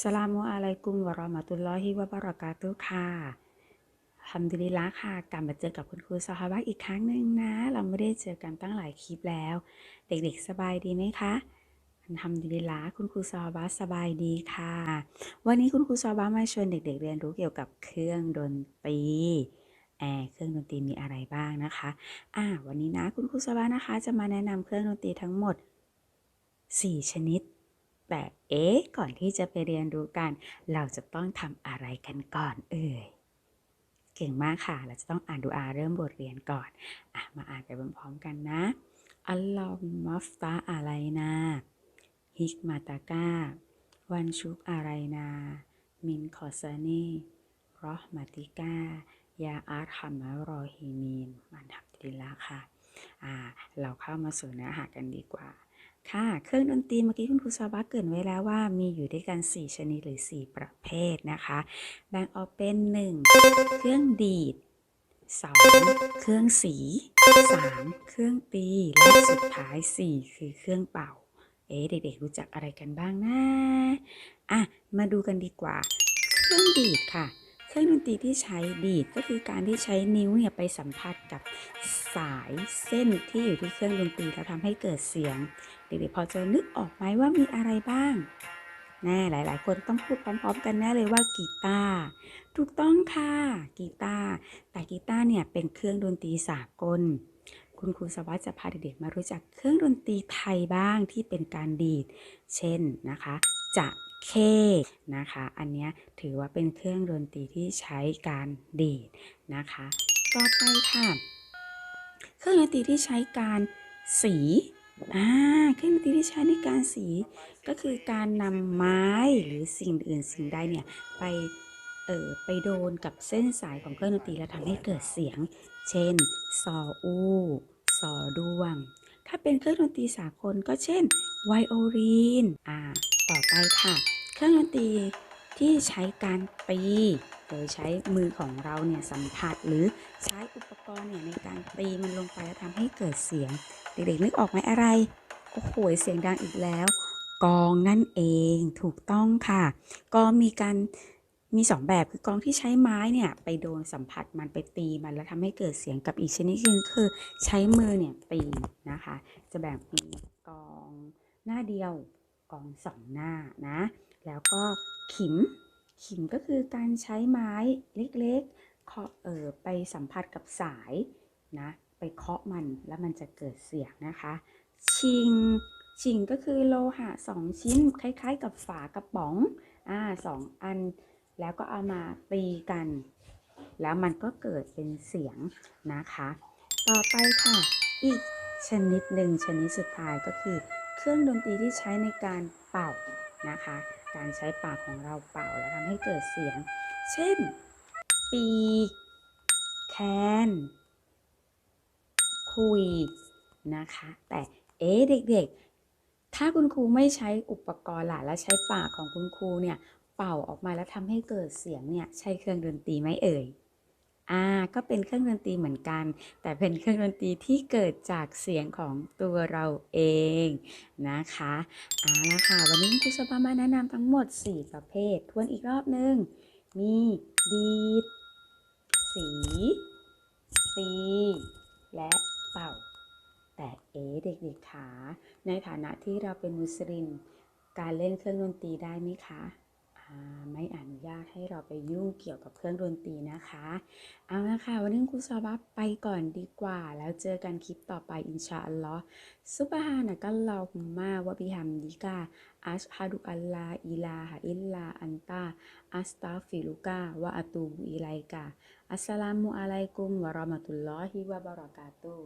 สลามุอะลัยกุมวะราะห์มะตุลลอฮิวะบะรากาตุค่ะฮัมดุลิละค่ะ กลับมาเจอกับคุณครูซอฮาบะอีกครั้งหนึ่งนะ เราไม่ได้เจอกันตั้งหลายคลิปแล้ว เด็กๆสบายดีไหมคะทำดุลิละคุณครูซอฮาบะสบายดีค่ะ วันนี้คุณครูซอฮาบะมาชวนเด็ก ๆ เรียนรู้เกี่ยวกับเครื่องดนตรีแอร์เครื่องดนตรีมีอะไรบ้างนะคะอ่าวันนี้นะคุณครูซอฮาบะนะคะ จะมาแนะนำเครื่องดนตรีทั้งหมด 4 ชนิด แต่เอ๊ะก่อนที่จะไปเรียนรู้กัน เราจะต้องทำอะไรกันก่อนเอ่ยเก่งมากค่ะ เราจะต้องอ่านดูอาเริ่มบทเรียนก่อนอะมาอ่านไปพร้อมๆกันนะอัลลอฮมัฟตาอะไรนาฮิกมาตากาวันชุกอะไรนา มินคอซานีรอห์มาติกายาอาร์ฮัมารอฮิมีนมันทับดิลละค่ะ อ่า เราเข้ามาสู่เนื้อหากันดีกว่า ค่ะ เครื่องดนตรีเมื่อกี้คุณครูซาบะเกรินไว้แล้วว่ามีอยู่ด้วยกัน 4 ชนิดหรือ 4 ประเภทนะคะแบ่งออกเป็น 1. เครื่องดีด 2. เครื่องสี 3. เครื่องตี และสุดท้าย 4 คือเครื่องเป่า เอ๊ะเด็กๆ รู้จักอะไรกันบ้างนะ อะ มาดูกันดีกว่า เครื่องดีดค่ะ เครื่องดนตรีที่ใช้ดีดก็คือการที่ใช้นิ้วเนี่ยไปสัมผัสกับสายเส้นที่อยู่ที่เครื่องดนตรีแล้วทำให้เกิดเสียง เด็กๆพอจะนึกออกไหมว่ามีอะไรบ้างแน่หลาย ๆ คนต้องพูดพร้อม ๆ กันแน่เลยว่ากีตาร์ถูกต้องค่ะกีตาร์แต่กีตาร์เนี่ยเป็นเครื่องดนตรีสากล คุณครูสวัสดิ์จะพาเด็ก ๆ มารู้จักเครื่องดนตรีไทยบ้างที่เป็นการดีด เช่นนะคะ จะ เคนะคะ อันนี้ถือว่าเป็นเครื่องดนตรีที่ใช้การดีดนะคะ ต่อไปค่ะ เครื่องดนตรีที่ใช้การสีอ่าเครื่องดนตรีที่ใช้ในการสีก็คือการนำไม้หรือสิ่งอื่นสิ่งใดเนี่ยไปเออไปโดนกับเส้นสายของเครื่องดนตรีแล้วทำให้เกิดเสียง เช่นซออูซอดวง ถ้าเป็นเครื่องดนตรีสากลก็เช่นไวโอลินอ่าต่อไปค่ะ เครื่องดนตรีที่ใช้การตีโดยใช้มือของเราเนี่ยสัมผัสหรือใช้อุปกรณ์เนี่ยในการตีมันลงไปแล้วทำให้เกิดเสียง เด็กๆนึกออกไหมอะไรโอ้โหเสียงดังอีกแล้ว กองนั่นเองถูกต้องค่ะกองมีการมีสองแบบคือกองที่ใช้ไม้เนี่ยไปโดนสัมผัสมันไปตีมันแล้วทำให้เกิดเสียงกับอีกชนิดหนึงคือใช้มือเนี่ยตีนะคะ จะแบ่งเป็นกองหน้าเดียวกองสองหน้านะ แล้วก็ขิม ขิมก็คือการใช้ไม้เล็กๆเคาะเออไปสัมผัสกับสายนะ ไปเคาะมันแล้วมันจะเกิดเสียงนะคะ ชิง ชิงก็คือโลหะสองชิ้น คล้ายๆ กับฝากระป๋องอ่าสองอัน แล้วก็เอามาตีกัน แล้วมันก็เกิดเป็นเสียงนะคะ ต่อไปค่ะ อีกชนิดหนึ่งชนิดสุดท้ายก็คือ เครื่องดนตรีที่ใช้ในการเป่า นะคะ การใช้ปากของเราเป่าแล้วทำให้เกิดเสียง เช่น ปีแคนคุยนะคะ แต่เอ๊เด็กๆ ถ้าคุณครูไม่ใช้อุปกรณ์ล่ะและใช้ปากของคุณครูเนี่ย เป่าออกมาแล้วทำให้เกิดเสียงเนี่ย ใช่เครื่องดนตรีไหมเอ่ย อ่าก็เป็นเครื่องดนตรีเหมือนกัน แต่เป็นเครื่องดนตรีที่เกิดจากเสียงของตัวเราเองนะคะเอาละค่ะวันนี้ครูสภามาแนะนำทั้งหมด 4 ประเภท ทวนอีกรอบหนึ่งมีดีด สี ตี และเป่า แต่เอเด็กๆคะในฐานะที่เราเป็นมุสลิม การเล่นเครื่องดนตรีได้ไหมคะ ไม่อนุญาตให้เราไปยุ่งเกี่ยวกับเครื่องดนตรีนะคะ เอาละค่ะ วันนี้ครูซอบับไปก่อนดีกว่า แล้วเจอกันคลิปต่อไปอินชาอัลลอฮ์ซุบฮานะกัลลอฮุมมาวะบิฮัมดิกาอัชฮะดุอัลลาอิลาฮะอิลลาอันตาอัสตัฟิลุกาวะอะตูบุอิไลกาอัสสลามุอะลัยกุมวะราะมะตุลลอฮิวะบะเราะกาตุ